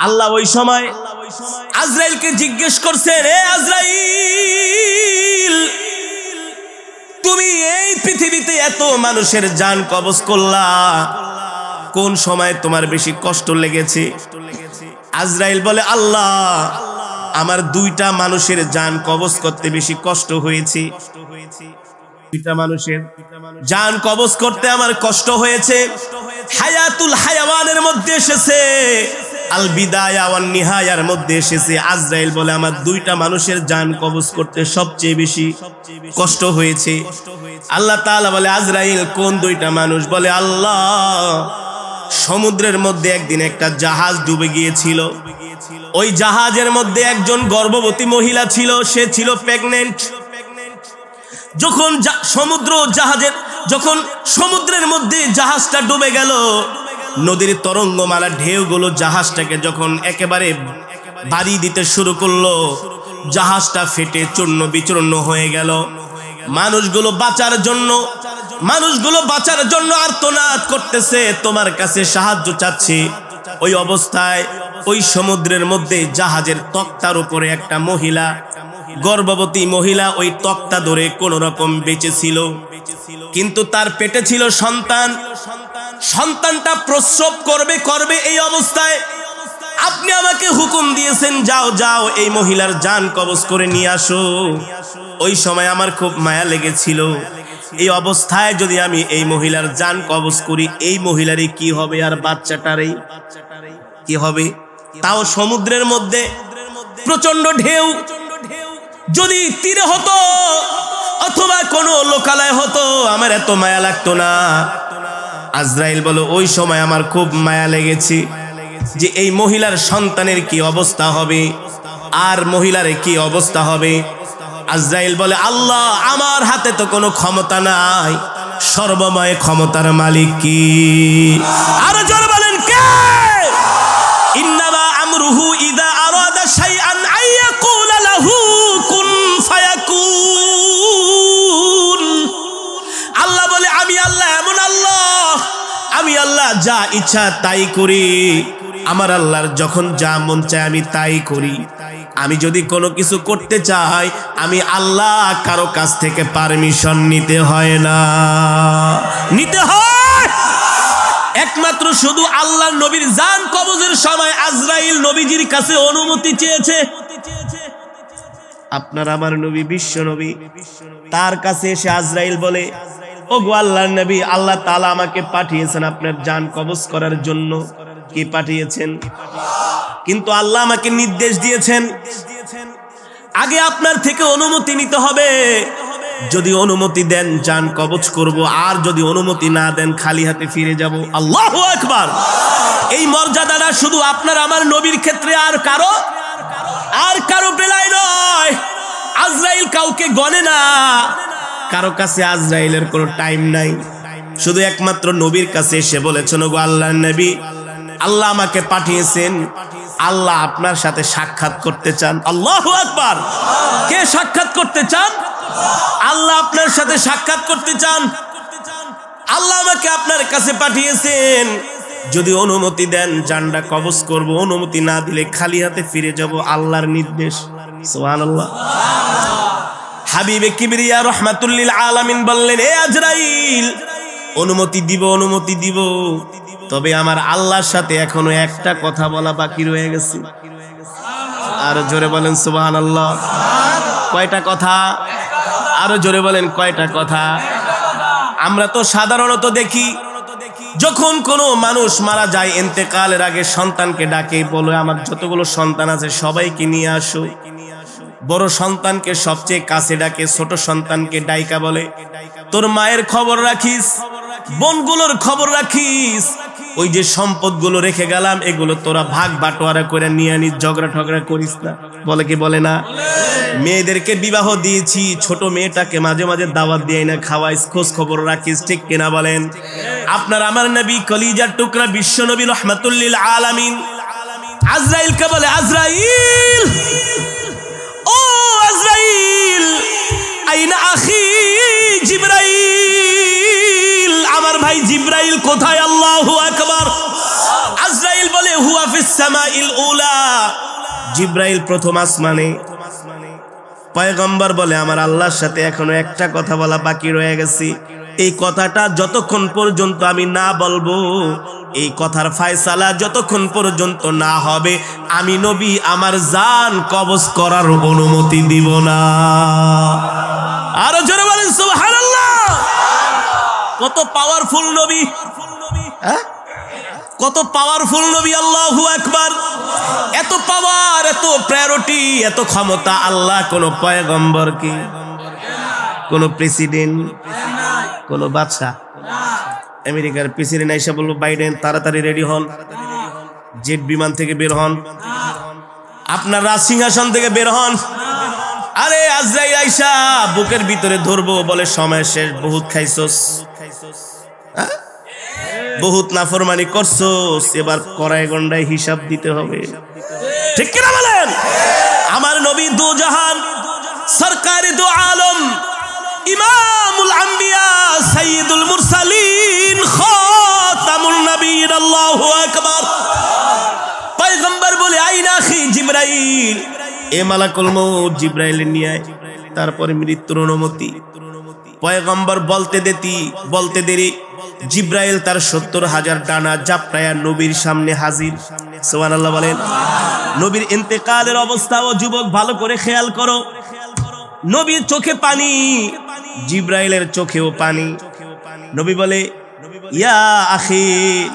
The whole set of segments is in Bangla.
আল্লাহ ওই সময় আজরাইলকে জিজ্ঞেস করছেন এ আজরাইল, তুমি এই পৃথিবীতে এত মানুষের জান কবজ করলা, কোন সময় তোমার বেশি কষ্ট লেগেছে? আজরাইল বলে, আল্লাহ, আমার দুইটা মানুষের জান কবজ করতে বেশি কষ্ট হয়েছে। দুইটা মানুষের জান কবজ করতে আমার কষ্ট হয়েছে। হায়াতুল হায়াওয়ানের মধ্যে এসেছে। আল বিদায়া ওয়ান নিহায়ার মধ্যে এসেছে। আজরাইল বলে, আমার দুইটা মানুষের জান কবজ করতে সবচেয়ে বেশি কষ্ট হয়েছে। আল্লাহ তাআলা বলে, আজরাইল, কোন দুইটা মানুষ? বলে, আল্লাহ, সমুদ্রের মধ্যে একদিন একটা জাহাজ ডুবে গিয়েছিল। ওই জাহাজের মধ্যে একজন গর্ভবতী মহিলা ছিল, সে ছিল প্রেগনেন্ট যখন সমুদ্র জাহাজের, যখন সমুদ্রের মধ্যে জাহাজটা ডুবে গেল নদীর তরঙ্গমালা ঢেউগুলো জাহাজটাকে যখন একেবারে বাড়ি দিতে শুরু করল, জাহাজটা ফেটে চূর্ণ বিচূর্ণ হয়ে গেল। মানুষগুলো বাঁচার জন্য, মানুষগুলো বাঁচার জন্য আর্তনাদ করতেছে। তোমার কাছে সাহায্য চাচ্ছে। ওই অবস্থায় ওই সমুদ্রের মধ্যে জাহাজের তক্তার উপরে একটা মহিলা, গর্ভবতী মহিলা ওই তক্তা ধরে কোন রকম বেঁচে ছিল। কিন্তু তার পেটে ছিল সন্তান। সন্তানটা প্রসব করবে করবে এই অবস্থায়। আপনি আমাকে হুকুম দিয়েছেন, যাও যাও, এই মহিলার জান কবজ করে নিয়ে আসো। ওই সময় আমার খুব মায়া লেগেছিল। এই অবস্থায় যদি আমি এই মহিলার জান কবজ করি, এই মহিলারই কি হবে আর বাচ্চাটারই? কি হবে? তাও সমুদ্রের মধ্যে। প্রচণ্ড ঢেউ। যদি তীরে হতো, অথবা কোনো লোকালয় হতো, আমার এত মায়া লাগতো না। আজরাইল বলো, ওই সময় আমার খুব মায়া লেগেছে যে এই মহিলার সন্তানের কি অবস্থা হবে? আর মহিলার কি অবস্থা হবে? আজরাইল বলে, আল্লাহ, আমার হাতে তো কোনো ক্ষমতা নাই। সর্বময় ক্ষমতার মালিক কি? আরও জোর বলেন, কে? ইন্নামা আমরুহু ইদা আরাদা শাইআন আইয়াকুলা লাহু কুন আমি আল্লাহ যা ইচ্ছা তাই করি। আমার আল্লাহর যখন যা মন চায় আমি তাই করি। আমি যদি কোনো কিছু করতে চাই, আমি আল্লাহ কারও কাছ থেকে পারমিশন নিতে হয় না। নিতে হয়! একমাত্র শুধু আল্লাহ নবীর জান কবজের সময় আজরাইল নবীজির কাছে অনুমতি চেয়েছে। আপনার আমার নবী, বিশ্ব নবী, তার কাছে এসে আজরাইল বলে ও আল্লাহর নবী, আল্লাহ তাআলা আমাকে পাঠিয়েছেন আপনার জান কবজ করার জন্য। কি পাঠিয়েছেন? কিন্তু আল্লাহ আমাকে নির্দেশ দিয়েছেন, আগে আপনার থেকে অনুমতি নিতে হবে। যদি অনুমতি দেন যান কবচ করব। আর যদি অনুমতি না দেন, খালি হাতে ফিরে যাব। আল্লাহ একবার এই মর্যাদাটা শুধু আপনার, আমার নবীর ক্ষেত্রে আর কারও আর কারও বেলায় নয়। আজরাইল কাউকে গনে না। কারও কাছে আজরাইলের কোনো টাইম নাই। শুধু একমাত্র নবীর কাছে এসে বলেছেন গো আল্লাহ নবী, আল্লাহ আমাকে পাঠিয়েছেন। আল্লাহ আপনার সাথে সাক্ষাৎ করতে চান। আল্লাহ আকবার। কে সাক্ষাৎ করতে চান? আল্লাহ আপনার সাথে সাক্ষাৎ করতে চান। আল্লাহ আমাকে আপনার কাছে পাঠিয়েছেন। যদি অনুমতি দেন জান্ডা কবজ করব। অনুমতি না দিলে খালি হাতে ফিরে যাব আল্লাহর নির্দেশ। সুবহানাল্লাহ। হাবিবে কিবরিয়া রহমাতুল্লিল আলামিন বললেন, এ আজরাইল, অনুমতি দিব অনুমতি দিব। তবে আমার আল্লাহর সাথে এখনও একটা কথা বলা বাকি রয়ে গেছে। আর জোরে বলেন সুবাহান আল্লাহ কয়টা কথা? আরও জোরে বলেন, কয়টা কথা? আমরা তো সাধারণত দেখি, যখন কোনো মানুষ মারা যায় এতেকালের আগে সন্তানকে ডাকে, বলে, আমার যতগুলো সন্তান আছে, সবাইকে নিয়ে আসো। বড় সন্তানকে সবচেয়ে কাছে ডাকে, ছোট সন্তানকে ডাইকা বলে। তোর মায়ের খবর রাখিস, বোনগুলোর খবর রাখিস। ওই যে সম্পদগুলো রেখে গেলাম, এগুলো তোরা ভাগ বাটোয়ারা করে নিয়ে আনিস, ঝগড়া ঠগড়া করিস না। বলে কি বলে না? মেয়েদেরকে বিবাহ দিয়েছি, ছোট মেয়েটাকে মাঝে মাঝে দাওয়াত দিয়ে না, খাওয়াইস, খোঁজ খবর রাখিস, ঠিক কিনা বলেন? আপনার আমার নবী কলিজার টুকরা বিশ্ব নবী রহমাতুল্লিল আলামিন। আজরাইলকে বলে, আজরাইল! আইনা আখি জিব্রাইল। আমার ভাই জিব্রাইল কোথায়? আল্লাহ আকবার। আজরাইল বলে, হুয়া সামাইল উলা। জিব্রাইল প্রথম আসমানে। পয়গম্বর বলে, আমার আল্লাহর সাথে এখনও একটা কথা বলা বাকি রয়ে গেছি। এই কথাটা যতক্ষণ পর্যন্ত আমি না বলব, এই কথার ফায়সালা যতক্ষণ পর্যন্ত না হবে, আমি নবী আমার জান কবজ করার অনুমতি দিব না। আরও জোরে বলেন, সুবহানাল্লাহ! কত পাওয়ারফুল নবী। হ্যাঁ? কত পাওয়ারফুল নবী, আল্লাহু আকবার। এত পাওয়ার এত প্রায়োরিটি এত ক্ষমতা, আল্লাহ কোন পয়গম্বর কি কোন প্রেসিডেন্ট কোন বাদশা আমেরিকার প্রেসিডেন্ট আইসা বলব বাইডেন, তাড়াতাড়ি রেডি হন। জেট বিমান থেকে বের হন। আপনার রাজ সিংহাসন থেকে বের হন। আরে, আজরাইল আইসা, বুকের ভিতরে ধরবো বলে সময় শেষ। বহুত খাইছস। হ্যাঁ? বহুত নাফরমানি করছস। এবার কড়াই গন্ডায় হিসাব দিতে হবে। ঠিক কিনা বলেন? আমার নবী দু জাহান, সরকারি দু আলম আম্বিয়া সাইয়্যিদুল মুরসালিন, খাতামুন নবীন আল্লাহু আকবার। পয়গম্বর বলে আইনা খি জিব্রাইল। এ মালাকুল মউত, জিব্রাইল নিয়ে আয়। তারপরে মৃত্যুর অনুমতি। পয়গম্বর বলতে দেতি, বলতে দেরি। জিব্রাইল তার সত্তর হাজার ডানা জাপটায়া নবীর সামনে হাজির। সোহান বলেন, নবীর ইন্তেকালের অবস্থা ও যুবক ভালো করে খেয়াল করো। নবীর চোখে পানি, জিব্রাইলের চোখেও পানি। নবী বলে, ইয়া আখি,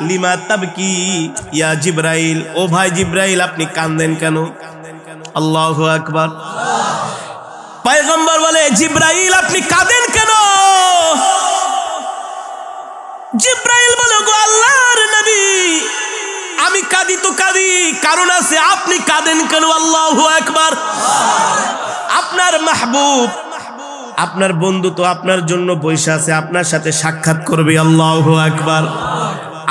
লিমা তাবকি, ইয়া জিব্রাইল, ও ভাই জিব্রাইল, আপনি কান্দেন কেন? আল্লাহু আকবার। পয়গম্বর বলে, জিব্রাইল, আপনি কাঁদেন কেন? জিব্রাইল বলে গো আল্লাহর নবী, আমি কাঁদি তো কাঁদি, কারণ আছে আপনি কাঁদেন কেন? আল্লাহ আপনার মাহবুব। আপনার বন্ধু তো আপনার জন্য বসে আছে, আপনার সাথে সাক্ষাৎ করবে, আল্লাহু আকবার।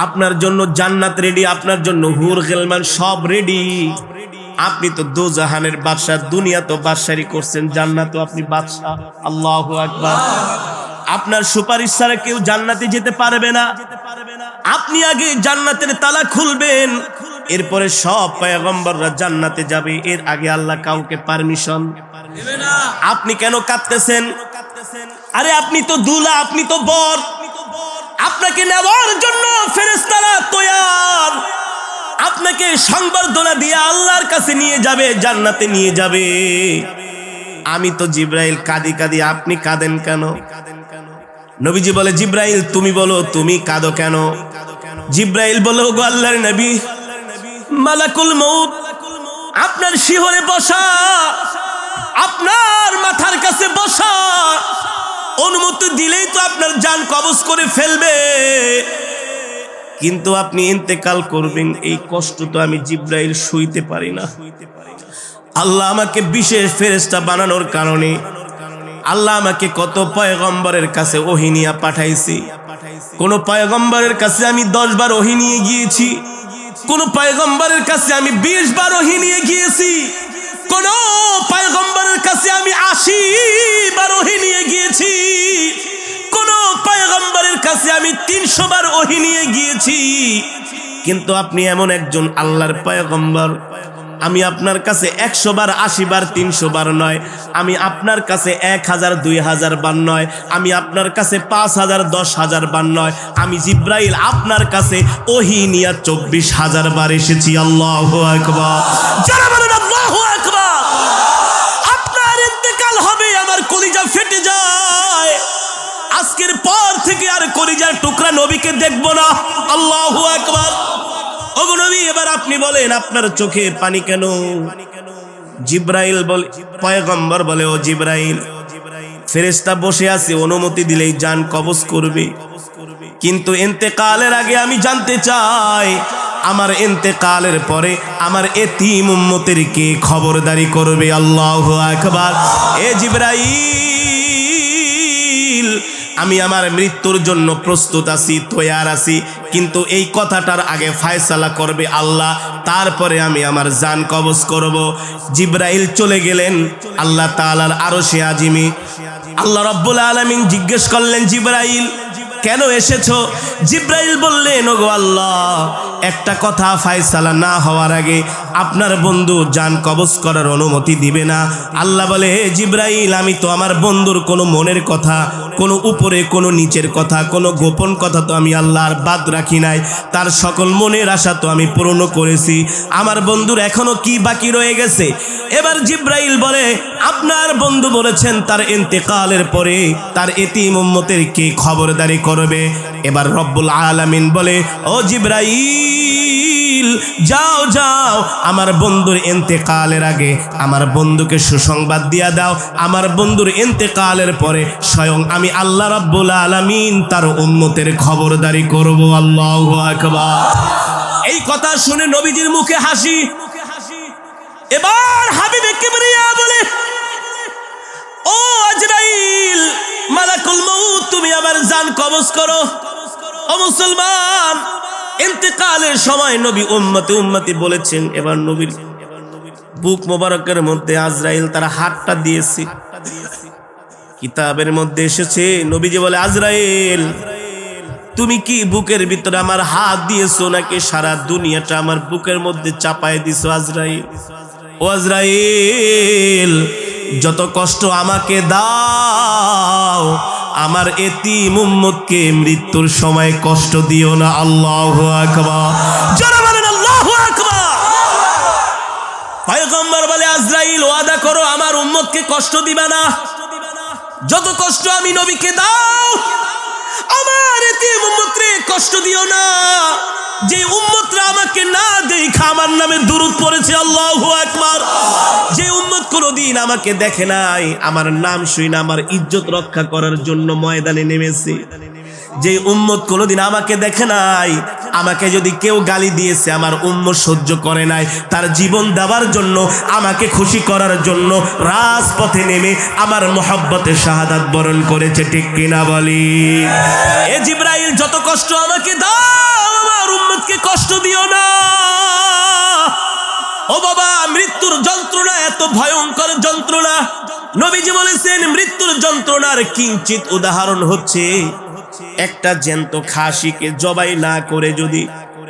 আপনার জন্য জান্নাত রেডি আপনার জন্য হুর, গেলমান সব রেডি আপনি তো দো জাহানের বাদশাহ, দুনিয়া তো বাদশারি করছেন, জান্নাত আপনি বাদশাহ, আল্লাহু আকবার। আপনার সুপারিশ ছাড়া কেউ জান্নাতে যেতে পারবে না। আপনি আগে জান্নাতের তালা খুলবেন। এরপরে সব পয়গম্বররা জান্নাতে যাবে। এর আগে আল্লাহ কাউকে পারমিশন আপনি কেন কাঁদতেছেন? আরে আপনি তো দুলা, আপনি তো বর। আপনাকে নেওয়ার জন্য ফেরেস্তারা তৈয়ার। আপনাকে সংবর্ধনা দিয়ে আল্লাহর কাছে নিয়ে যাবে, জান্নাতে নিয়ে যাবে। আমি তো জিব্রাইল, কাঁদি কাঁদি, আপনি কাঁদেন কেন? নবীজি বলে, জিব্রাইল, তুমি বলো, তুমি কাঁদো কেন? জিব্রাইল বলো গো আল্লাহর নবী মালাকুল মউত, আপনার শিহরে বসা, আপনার মাথার কাছে বসা, অনুমতি দিলেই তো আপনার যান কবজ করে ফেলবে। কিন্তু আপনি ইন্তেকাল করবেন, এই কষ্ট তো আমি জিব্রাইল সইতে পারি না। আল্লাহ আমাকে বিশেষ ফেরেস্তা বানানোর কারণে, আল্লাহ আমাকে কত পয়গম্বরের কাছে ওহিনিয়া পাঠাইছি। কোন পয়গম্বরের কাছে আমি দশ বার ওহি নিয়ে গিয়েছি। কোন পায়গম্বরের কাছে আমি বিশ বারো হিনিয়ে গিয়েছি। কোন পায়গম্বরের কাছে আমি আশি বারো হিনিয়ে গিয়েছি। কোন পায়গম্বরের কাছে আমি তিনশো বার ওহি নিয়ে গিয়েছি। কিন্তু আপনি এমন একজন আল্লাহর পয়গম্বর। আমি আপনার কাছে একশো বার, আশি বার, তিনশো বার নয়। আমি আপনার কাছে এক হাজার, দুই হাজার বার নয়। আমি আপনার কাছে পাঁচ হাজার, দশ হাজার বার নয়। আমি জিব্রাইল আপনার কাছে ওহি নিয়া চব্বিশ হাজার বার এসেছি। আল্লাহ আল্লাহু আপনার ইন্তেকাল হবে, আমার কলিজা ফেটে যায়। আজকের পর থেকে আর কলিজার টুকরা নবীকে দেখব না। আল্লাহু আকবার। ওগো নবী, এবার আপনি বলেন, আপনার চোখে পানি কেন? জিব্রাইল বলে, পয়গম্বর বলে, ও জিব্রাইল, ফেরেশতা বসে আছে, অনুমতি দিলেই যান, কবজ করবে। কিন্তু এন্তেকালের আগে আমি জানতে চাই, আমার এন্তেকালের পরে আমার এতিম উম্মতের কে খবরদারি করবে? আল্লাহ আকবার। এ জিব্রাইল আমি আমার মৃত্যুর জন্য প্রস্তুত আছি, তৈয়ার আছি, কিন্তু এই কথাটার আগে ফায়সালা করবে আল্লাহ, তারপরে আমি আমার জান কবজ করব। জিব্রাইল চলে গেলেন, আল্লাহ তাআলার আরও সে আজিমি। আল্লাহ রব্বুল আলমিন জিজ্ঞেস করলেন, জিব্রাইল, কেন এসেছ? জিব্রাইল বললেন, ওগো আল্লাহ, একটা কথা ফায়সালা না হওয়ার আগে আপনার বন্ধু যান কবজ করার অনুমতি দিবে না। আল্লাহ বলে, হে জিব্রাইল, আমি তো আমার বন্ধুর কোনো মনের কথা কোনো উপরে, কোনো নিচের কথা, কোনো গোপন কথা তো আমি আল্লাহর বাদ রাখি নাই। তার সকল মনের আশা তো আমি পূর্ণ করেছি। আমার বন্ধুর এখনও কি বাকি রয়ে গেছে? এবার জিব্রাইল বলে, আপনার বন্ধু বলেছেন তার ইন্তেকালের পরে তার এতিম উম্মতের কে খবরদারি করবে? এবার রব্বুল আলামিন বলে, ও জিব্রাইল! যাও যাও, আমার বন্ধুর ইন্তেকালের আগে আমার বন্ধুকে সুসংবাদ দিয়া দাও। আমার বন্ধুর ইন্তেকালের পরে স্বয়ং আমি আল্লাহ রব্বুল আলামিন তার উম্মতের খবরদারি করব। আল্লাহু আকবার। এই কথা শুনে নবীজির মুখে হাসি। এবার হাবিবে কিবরিয়া বলে, ও আজরাইল, মালাকুল মউত, তুমি আমার জান কবজ করো। ও মুসলমান ইন্তেকালের সময় নবী উম্মতে উম্মতি বলেছেন, এবার নবীর বুক মোবারকের মধ্যে আজরাইল তারা হাতটা দিয়েছে। কিতাবের মধ্যে এসেছে, নবীজি বলে, আজরাইল, তুমি কি বুকের ভিতরে আমার হাত দিয়েছ নাকি সারা দুনিয়াটা আমার বুকের মধ্যে চাপায় দিছো আজরাইল? ও আজরাইল, যত কষ্ট আমাকে দাও আমার এতি মুম্মদকে মৃত্যুর সময় কষ্ট দিও না, আল্লাহ আজরাইল করো, আমার কষ্ট দিবা না। যত কষ্ট আমি দাও, আমার উম্মতরে কষ্ট দিও না। যে আমাকে না দেখা, আমার নামে দুরুদ পড়েছে, আল্লাহ কোনোদিন আমাকে দেখে নাই। আমার নাম শুই না, আমার ইজ্জত রক্ষা করার জন্য ময়দানে নেমেছে। যে উম্মত কোনোদিন আমাকে দেখে নাই, আমাকে যদি কেউ গালি দিয়েছে, আমার উম্মত সহ্য করে নাই। তার জীবন দেওয়ার জন্য, আমাকে খুশি করার জন্য রাজপথে নেমে আমার মোহব্বতে শাহাদাত বরণ করেছে, ঠিক কিনা বলি? এ জিব্রাইল, যত কষ্ট আমাকে দাও, আমার উম্মতকে কষ্ট দিও না। ও বাবা, মৃত্যুর যন্ত্রণা এত ভয়ঙ্কর যন্ত্রণা। নবীজি বলেছেন, মৃত্যুর যন্ত্রণার কিঞ্চিত উদাহরণ হচ্ছে, একটা জ্যান্ত খাসিকে জবাই না করে যদি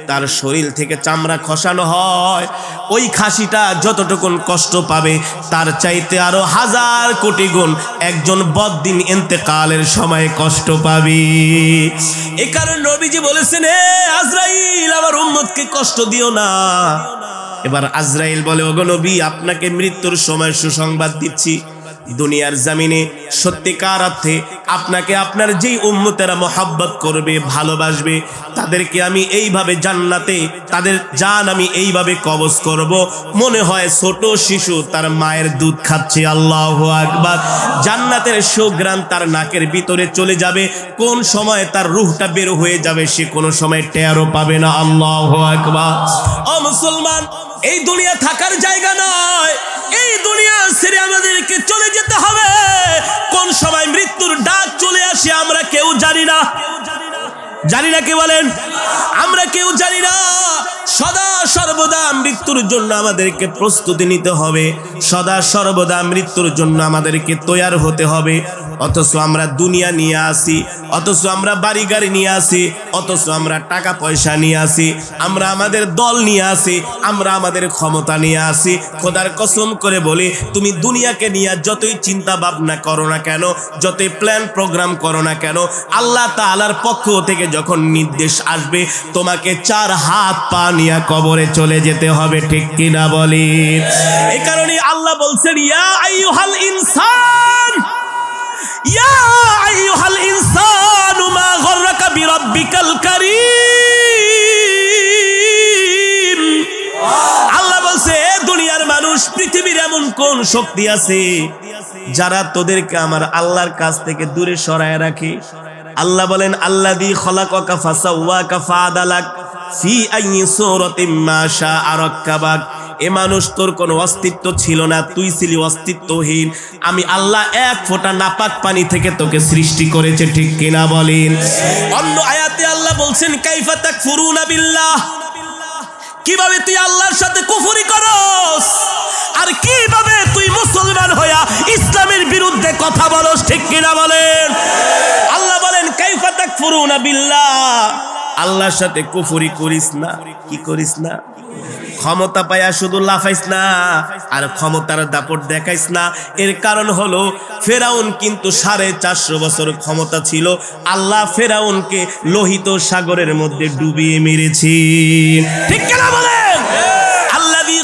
তার শরীর থেকে চামড়া খসানো হয়, ওই খাসিটা যতটুকুন কষ্ট পাবে, তার চাইতে আরও হাজার কোটি গুণ একজন বদ্দিন এন্তেকালের সময় কষ্ট পাবি। এ কারণে নবীজি বলেছেন হে আজরাইল, আমার উম্মতকে কষ্ট দিও না। এবার আজরাইল বলে, ওগো নবী, আপনাকে মৃত্যুর সময় সুসংবাদ দিচ্ছি। দুনিয়ার জামিনে সত্যিকার অর্থে আপনাকে আপনার যেই উম্মতেরা মহাব্বত করবে, ভালোবাসবে, তাদেরকে আমি এইভাবে জান্নাতে, তাদের জান আমি এইভাবে কবজ করব। মনে হয় ছোট শিশু তার মায়ের দুধ খাচ্ছে। আল্লাহ আকবার। জান্নাতের সুগ্রান তার নাকের ভিতরে চলে যাবে। কোন সময় তার রুহটা বের হয়ে যাবে, সে কোনো সময় টেরও পাবে না। আল্লাহ আকবার। ও মুসলমান এই দুনিয়া থাকার জায়গা নয়। এই দুনিয়া ছেড়ে আমাদেরকে চলে যেতে হবে। কোন সময় মৃত্যুর ডাক চলে আসে আমরা কেউ জানি না। জানি না কি বলেন? আমরা কেউ জানি না। সদা সর্বদা মৃত্যুর জন্য আমাদেরকে প্রস্তুতি নিতে হবে। সদা সর্বদা মৃত্যুর জন্য আমাদেরকে তৈয়ার হতে হবে। অথচ আমরা দুনিয়া নিয়ে আসি, অথচ আমরা বাড়ি গাড়ি নিয়ে আসি, অথচ আমরা টাকা পয়সা নিয়ে আসি, আমরা আমাদের দল নিয়ে আসি, আমরা আমাদের ক্ষমতা নিয়ে আসি। খোদার কসম করে বলি, তুমি দুনিয়াকে নিয়ে যতই চিন্তা ভাবনা করো না কেন, যতই প্ল্যান প্রোগ্রাম করো না কেন, আল্লাহ তাআলার পক্ষ থেকে যখন নির্দেশ আসবে, তোমাকে চার হাত পা নিয়ে কবরে চলে যেতে হবে, ঠিক কিনা বলি? এই কারণে আল্লাহ বলছেন, ইয়া আইয়ুহাল ইনসান, ইয়া আইয়ুহাল ইনসানু মা গররাকা বিরাব্বিকাল কারীম। আল্লাহ বলছে দুনিয়ার মানুষ, পৃথিবীর এমন কোন শক্তি আছে যারা তোদেরকে আমার আল্লাহর কাছ থেকে দূরে সরায় রাখে? আল্লাহ বলেন আল্লাহ দি খলাকা ফাসাওয়াকা ফাদালাক মা শাআ এ মানুষ তোর কোনো অস্তিত্ব ছিল না, তুই ছিলি অস্তিত্বহীন। আমি আল্লাহ এক নাপাক পানি থেকে তোকে সৃষ্টি করেছে, ঠিক কিনা বলেন? অন্য আয়াতে আল্লাহ বলছেন, কাইফা তাকফুরুনা বিল্লাহ। কীভাবে তুই আল্লাহর সাথে কুফরি করস? আর কীভাবে তুই মুসলমান হইয়া ইসলামের বিরুদ্ধে কথা বলস, ঠিক কিনা বলেন? আল্লাহ বলেন, কাইফা ইয়াকফুরুনা বিল্লাহ। আল্লাহর সাথে কুফরি করিস না কি করিস না? ক্ষমতা পায়া শুধু লাফাইস না আর ক্ষমতার দাপট দেখাইস না। এর কারণ হলো ফেরাউন কিন্তু সাড়ে চারশো বছর ক্ষমতা ছিল। আল্লাহ ফেরাউনকে লোহিত সাগরের মধ্যে ডুবিয়ে মেরেছি। ঠিক কেনা বলেন?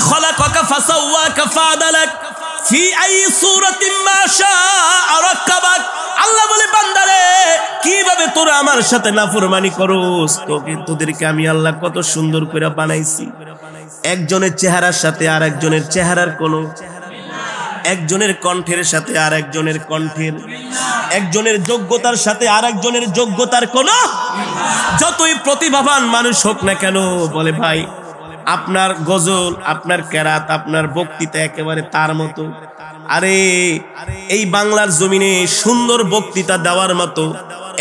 খলাকাকা ফাসাওয়াকা ফাআদালাক ফি আল্লাহ বলে, বান্দারে, কীভাবে তোরা আমার সাথে নাফরমানি করস? তোকে তোদেরকে আমি আল্লাহ কত সুন্দর করে বানাইছি। একজনের চেহারার সাথে আর একজনের চেহারার কোনো একজনের কণ্ঠের সাথে আর একজনের কণ্ঠের একজনের যোগ্যতার সাথে আর একজনের যোগ্যতার কোনো যতই প্রতিভাবান মানুষ হোক না কেন, বলে ভাই আপনার গজল, আপনার কেরাত, আপনার বক্তৃতা একেবারে তার মতো। আরে, এই বাংলার জমিনে সুন্দর বক্তৃতা দেওয়ার মতো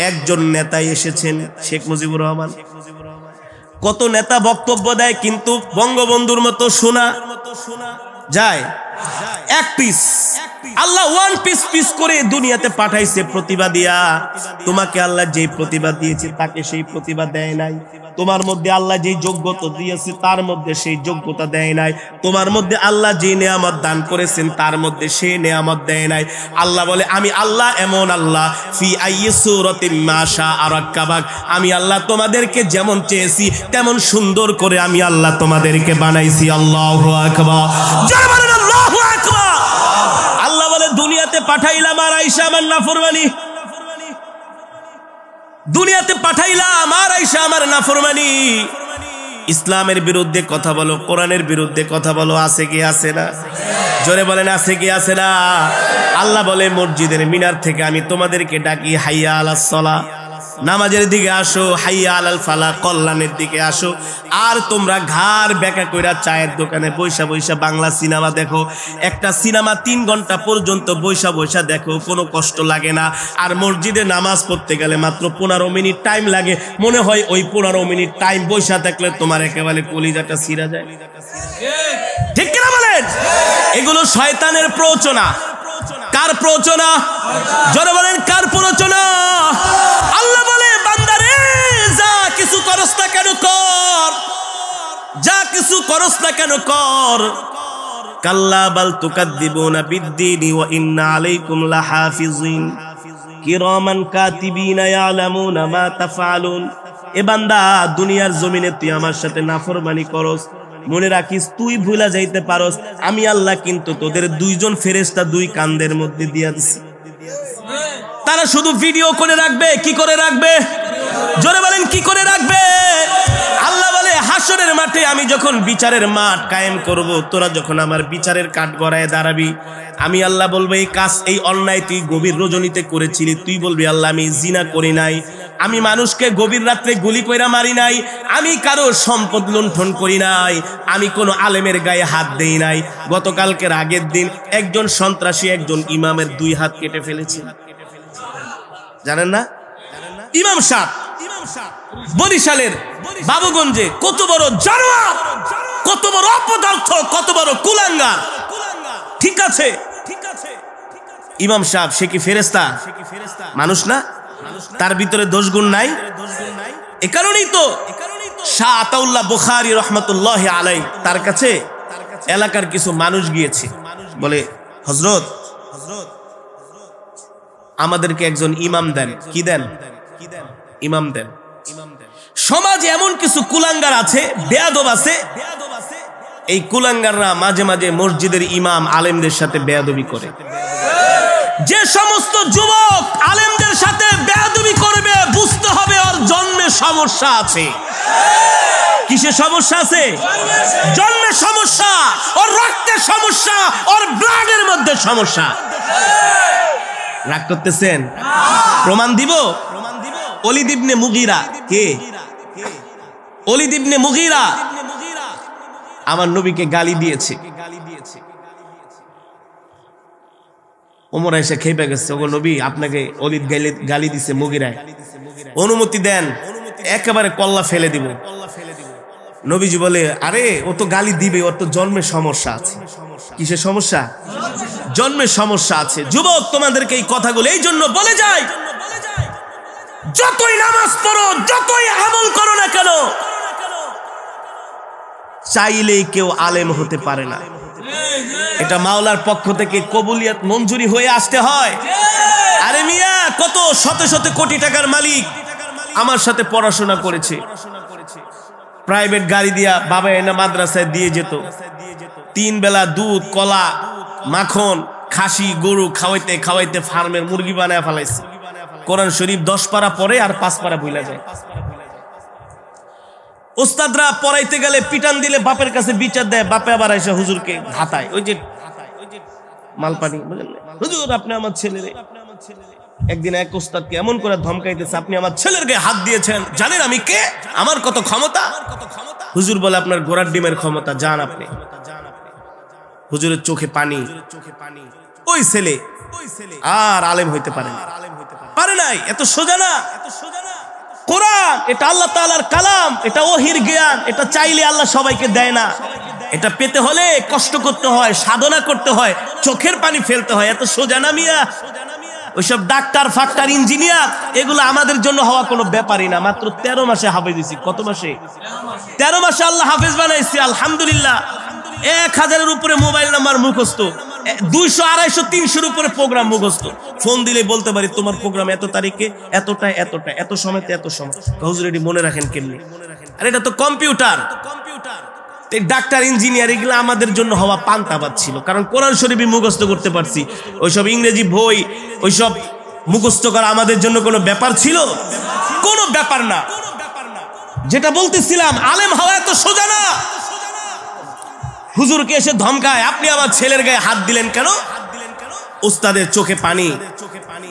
একজন নেতাই এসেছেন শেখ মুজিবুর রহমান। কত নেতা বক্তব্য দেয়, কিন্তু বঙ্গবন্ধুর মতো শোনা যায়। এক পিস আল্লাহ ওয়ান পিস পিস করে দুনিয়াতে পাঠাইছে প্রতিভা দিয়া। তোমাকে আল্লাহ যেই প্রতিভা দিয়েছে, তাকে সেই প্রতিভা দেয় নাই। তোমার মধ্যে আল্লাহ যেই যোগ্যতা দিয়েছে, তার মধ্যে সেই যোগ্যতা দেয় নাই। তোমার মধ্যে আল্লাহ যে নেয়ামত দান করেছেন, তার মধ্যে সেই নেয়ামত দেয় নাই। আল্লাহ বলে, আমি আল্লাহ এমন আল্লাহ, ফি আমি আল্লাহ তোমাদেরকে যেমন চেয়েছি, তেমন সুন্দর করে আমি আল্লাহ তোমাদেরকে বানাইছি। আল্লাহু আকবার। দুনিয়াতে পাঠাইলাম আর আইসা আমার নাফরমানি। দুনিয়াতে পাঠাইলাম আর আইসা আমার নাফরমানি। ইসলামের বিরুদ্ধে কথা বলো, কোরআনের বিরুদ্ধে কথা বলো, আছে কি, আছে না? জোরে বলেন, আছে কি, আছে না? আল্লাহ বলে, মসজিদের মিনার থেকে আমি তোমাদেরকে ডাকি, হাইয়া আলাহ নামাজের দিকে আসো হাইয়া আলাল ফালা কল্যাণের দিকে আসো। আর তোমরা ঘাড় বেকা কইরা চায়ের দোকানে বৈশা বৈশা বাংলা সিনেমা দেখো। একটা সিনেমা তিন ঘণ্টা পর্যন্ত বৈশা বৈশা দেখো কোনো কষ্ট লাগে না। আর মসজিদে নামাজ পড়তে গেলে মাত্র পনেরো মিনিট টাইম লাগে। মনে হয় ওই পনেরো মিনিট টাইম বৈশা থাকলে তোমার একেবারে কলিজাটা সিরা যায়। ঠিক কিনা বলেন? এগুলো শয়তানের প্রচনা কার প্রচনা জোরে বলেন, কার প্রচনা আল্লাহ বলে, বান্দারে, যা কিছু করস না কেন কর। যা কিছু করস না কেন কর। কাল্লা দুনিয়ার জমিনে তুই আমার সাথে নাফরমানি করস। মনে রাখিস, তুই ভুলা যাইতে পারস। আমি আল্লাহ কিন্তু তোদের দুইজন ফেরেশতা দুই কান্দের মধ্যে দিয়া দিছি। তারা শুধু ভিডিও করে রাখবে, কি করে রাখবে? জোরে বলেন, কি করে রাখবে? আল্লাহ বলে, হাসরের মাঠে আমি যখন বিচারের মাঠ কায়েম করব, তোরা যখন আমার বিচারের কাঠ গড়ায় দাঁড়াবি, আমি আল্লাহ বলব, এই কাজ, এই অন্যায় তুই গভীর রজনীতে করেছিলি, তুই বলবি, আল্লাহ আমি জিনা করি নাই আমি মানুষকে গভীর রাত্রে গুলি কইরা মারি নাই, আমি কারও সম্পদ লুণ্ঠন করি নাই, আমি কোনো আলেমের গায়ে হাত দেই নাই। গতকালকের আগের দিন একজন সন্ত্রাসী একজন ইমামের দুই হাত কেটে ফেলেছে। জানেন না? ইমাম সাহ বরিশালের বাবুগঞ্জে কত বড় জানোয়ার, কত বড় অপদার্থ, কত বড় কুলাঙ্গার। ঠিক আছে? ঠিক আছে ইমাম সাহেব, সে কি ফেরেস্তা মানুষ না? তার ভিতরে দোষ গুণ নাই। এ কারণেই তো শাহ আতাউল্লাহ বুখারি রহমতুল্লাহ আলাই তার কাছে এলাকার কিছু মানুষ গিয়েছে। বলে হজরত আমাদেরকে একজন ইমাম দেন। কি দেন? ইমাম দেন। সমাজে এমন কিছু কুলাঙ্গার আছে, বেয়াদব আছে। এই কুলাঙ্গাররা মাঝে মাঝে মসজিদের ইমাম আলেমদের সাথে বেয়াদবি করে। যে সমস্ত যুবক আলেমদের সাথে বেয়াদবি করবে, বুঝতে হবে ওর জন্মে সমস্যা আছে। কিসের সমস্যা আছে? জন্মের সমস্যা, ওর রক্তের সমস্যা, ওর ব্লাডের মধ্যে সমস্যা। রাগ করতেছেন? প্রমাণ দিব? অলিদ মুগিরা, কে? অলিদ মুগিরা। আমার নবীকে গালি দিয়েছে গালি দিয়েছে। ওমর এসে খেপে গেছে। ওগো নবী, আপনাকে অলিদ গালি গালি দিছে মুগিরায়। অনুমতি দেন, একেবারে কল্লা ফেলে দিব। নবীজি বলে, আরে, ও তো গালি দিবে ওর তো জন্মের সমস্যা আছে। কিসের সমস্যা? জন্মের সমস্যা আছে। যুবক, তোমাদেরকে এই কথাগুলো এই জন্য বলে যায়, যতই নামাজ পড়ো, যতই আমল করো না কেন, চাইলেই কেউ আলেম হতে পারে না। এটা মাওলার পক্ষ থেকে কবুলিয়াত মঞ্জুরি হয়ে আসতে হয়। আরে মিয়া, কত শত শত কোটি টাকার মালিক আমার সাথে পড়াশোনা করেছে। প্রাইভেট গাড়ি দিয়া বাবা এনে মাদ্রাসায় দিয়ে যেত। তিন বেলা দুধ, কলা, মাখন, খাসি, গরু খাওয়াইতে খাওয়াইতে ফার্মের মুরগি বানায় ফেলাইছে। কোরআন শরীফ দশ পারা পরে আর পাঁচ পারা বইলা যায়। ওস্তাদরা পড়াইতে গেলে পিটান দিলে বাপের কাছে বিচার দেয়, বাপে আবার এসে হুজুরকে হাতায়, ওই যে মালপানি, বুঝলেন? হুজুর, আপনি আমার ছেলে একদিন এক ওস্তাদকে এমন করে ধমকাইতেছে, আপনি আমার ছেলের গায়ে হাত দিয়েছেন, জানেন আমি কে? আমার কত ক্ষমতা? হুজুর বলে, আপনার গোড়ার ডিমের ক্ষমতা, জান আপনি। হুজুরের চোখে পানি। ওই ছেলে আর আলেম হইতে পারে পারে নাই, এত সোজা না। কোরআন, এটা আল্লাহ তাআলার কালাম, এটা ওহির জ্ঞান, এটা চাইলে আল্লাহ সবাইকে দেয় না। এটা পেতে হলে কষ্ট করতে হয়, সাধনা করতে হয়, চোখের পানি ফেলতে হয়। এত সোজা না মিয়া? ওইসব ডাক্তার, ফাক্তার, ইঞ্জিনিয়ার, এগুলো আমাদের জন্য হওয়া কোনো ব্যাপারই না। মাত্র তেরো মাসে হাফেজ দিছি কত মাসে? তেরো মাসে আল্লাহ হাফেজ বানাইছি, আলহামদুলিল্লাহ। এক হাজারের উপরে মোবাইল নাম্বার মুখস্থ। দুইশো, আড়াইশো, তিনশোর উপরে প্রোগ্রাম মুখস্থ। ফোন দিলে বলতে পারি, তোমার প্রোগ্রাম এত তারিখে এতটা এতটা এত সময়তে, এত সময়। হুজুর মনে রাখেন কেমনি? আর এটা তো কম্পিউটার কম্পিউটার ডাক্তার, ইঞ্জিনিয়ার, এগুলো আমাদের জন্য হওয়া পান্তাবাদ ছিল। কারণ কোরআন শরীফই মুখস্থ করতে পারছি। ওইসব ইংরেজি বই, ওইসব মুখস্থ করা আমাদের জন্য কোনো ব্যাপার ছিল? কোনো ব্যাপার না। যেটা বলতেছিলাম, আলেম হওয়া এত সোজা না। হুজুরকে এসে ধমকায়, আপনি আমার ছেলের গায়ে হাত দিলেন কেন? উস্তাদের চোখে পানি। পানি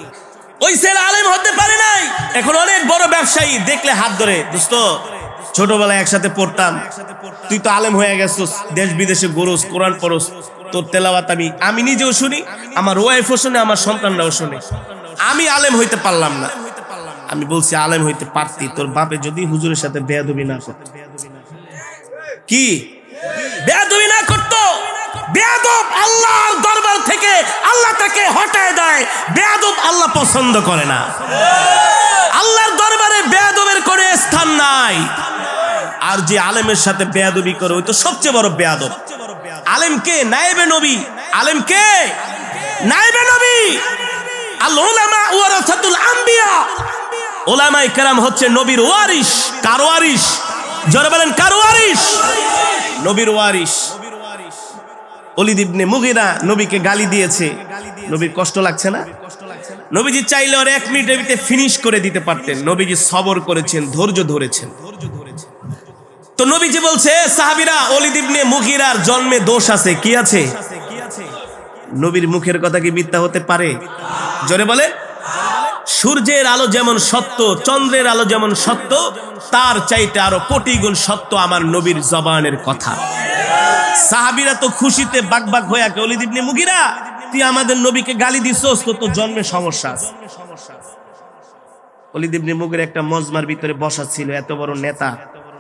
ওই ছেলে আলেম হতে পারে নাই। এখন অনেক বড় ব্যবসায়ী, দেখলে হাত ধরে। দোস্ত, ছোটবেলায় একসাথে পড়তাম। তুই তো আলেম হয়ে গেছিস, দেশ বিদেশে গরুস কোরআন পড়স। তোর তেলাওয়াত আমি আমি নিজেও শুনি, আমার ওয়াইফও শুনে, আমার সন্তানরাও শুনে। আমি আলেম হইতে পারলাম না। আমি বলছি, আলেম হইতে পারতি। তোর বাপে যদি হুজুরের সাথে বেয়াদবি না কি? বেয়াদবি না করতো। বেয়াদব আল্লাহর দরবার থেকে আল্লাহ তাকে হটায় দেয়। বেয়াদব আল্লাহ পছন্দ করে না। আল্লাহর দরবারে বেয়াদবের কোনো স্থান নাই। আর যে আলেমের সাথে বেয়াদবি করে, ওই তো সবচেয়ে বড় বেয়াদব। আলেম কে? নাইবে নবী। আলেম কে? নাইবে নবী। আল উলামা ওয়ারাসাতুল আম্বিয়া। ওলামাই কেরাম হচ্ছে নবীর ওয়ারিস কার ওয়ারিস জোরে বলেন, কার ওয়ারিস নবীর ওয়ারিস অলিদ মুগিরা নবীকে গালি দিয়েছে। নবীর কষ্ট লাগছে না? নবীজি চাইলে ওর এক মিনিটের ফিনিশ করে দিতে পারতেন। নবীজি সবর করেছেন, ধৈর্য ধরেছেন। তো নবীজি বলছে সাহাবিরা, অলিদ মুগিরার জন্মে দোষ আছে, কি আছে? নবীর মুখের কথা কি মিথ্যা হতে পারে? জোরে বলে সূর্যের আলো যেমন সত্য, চন্দ্রের আলো যেমন সত্য, তার চাইতে আরও কোটি গুণ সত্য আমার নবীর জবানের কথা। সাহাবিরা তো খুশিতে বাক হয়ে অলিদ মুগিরা, তুই আমাদের নবীকে গালি দিছস, তো তোর জন্মে সমস্যা একটা মজমার ভিতরে বসা ছিল, এত বড় নেতা।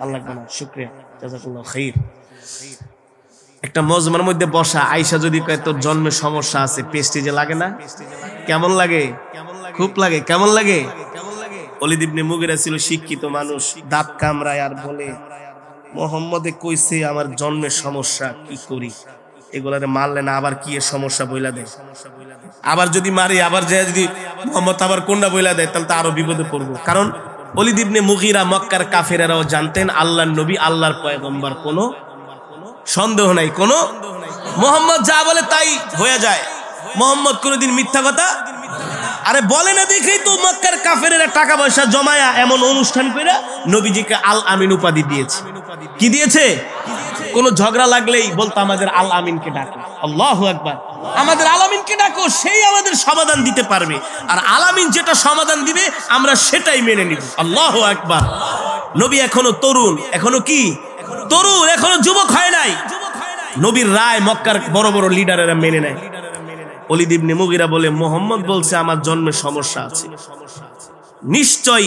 আল্লাহ শুক্রিয়া, জাজাকুল্লাহ একটা মজমার মধ্যে বসা আয়সা যদি কয় তোর জন্মে সমস্যা আছে লাগে না? কেমন লাগে? খুব লাগে? কেমন লাগে? অলিদ ইবনে মুগিরা ছিল শিক্ষিত মানুষ। দাঁত কামড়ায় আর বলে মোহাম্মদে কইছে আমার জন্মের সমস্যা কি করি? এগুলারে মারলে না আবার কি এর সমস্যা বইলা দেয়? আবার যদি মারি আবার যে যদি মোহাম্মদ আবার কোনটা বইলা দেয় তাহলে তো আরও বিপদে পড়ব। কারণ অলিদ ইবনে মুগিরা মক্কার কাফেরারাও জানতেন আল্লাহর নবী আল্লাহর পয়গম্বর কোনো সন্দেহ নাই। কোনো মোহাম্মদ যা বলে তাই হয়ে যায়। মোহাম্মদ কোনোদিন মিথ্যা কথা আরে বলে না দেখেই তো মক্কার কাফেরেরা টাকা পয়সা জমায়া এমন অনুষ্ঠান করে নবীজিকে আল আমিন উপাধি দিয়েছে। কি দিয়েছে? কোন ঝগড়া লাগলেই বলতো আমাদের আল আমিনকে ডাকো। আল্লাহ একবার আমাদের আলামিনকে ডাকো, সেই আমাদের সমাধান দিতে পারবে। আর আলামিন যেটা সমাধান দিবে, আমরা সেটাই মেনে নিব। আল্লাহ একবার নবী এখনও তরুণ, এখনও কি? তরুণ, এখনও যুবক হয় নাই। নবীর রায় মক্কার বড় বড় লিডারেরা মেনে নেয়। অলিদ মুগিরা বলে, মোহাম্মদ বলছে, আমার জন্মের সমস্যা আছে। নিশ্চয়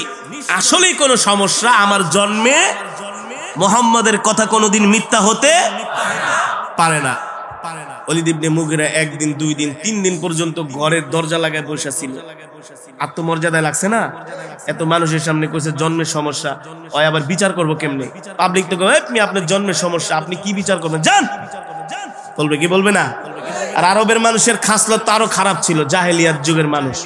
আসলেই কোনো সমস্যা, আমার জন্মে মোহাম্মদের কথা কোনোদিন মিথ্যা হতে পারে না। অলিদ ইবনে মুগিরা একদিন, দুই দিন, তিন দিন পর্যন্ত ঘরের দরজা লাগায় বসে ছিল। আত্মমর্যাদায় লাগছে না? এত মানুষের সামনে কইছে, জন্মের সমস্যা। ওই আবার বিচার করব কেমনে? পাবলিক তো আপনি, আপনার জন্মের সমস্যা, আপনি কি বিচার করবেন? যান বলবে কি বলবে না? আর আরবের মানুষের খাসলত আরও খারাপ ছিল জাহেলিয়াত যুগের মানুষ।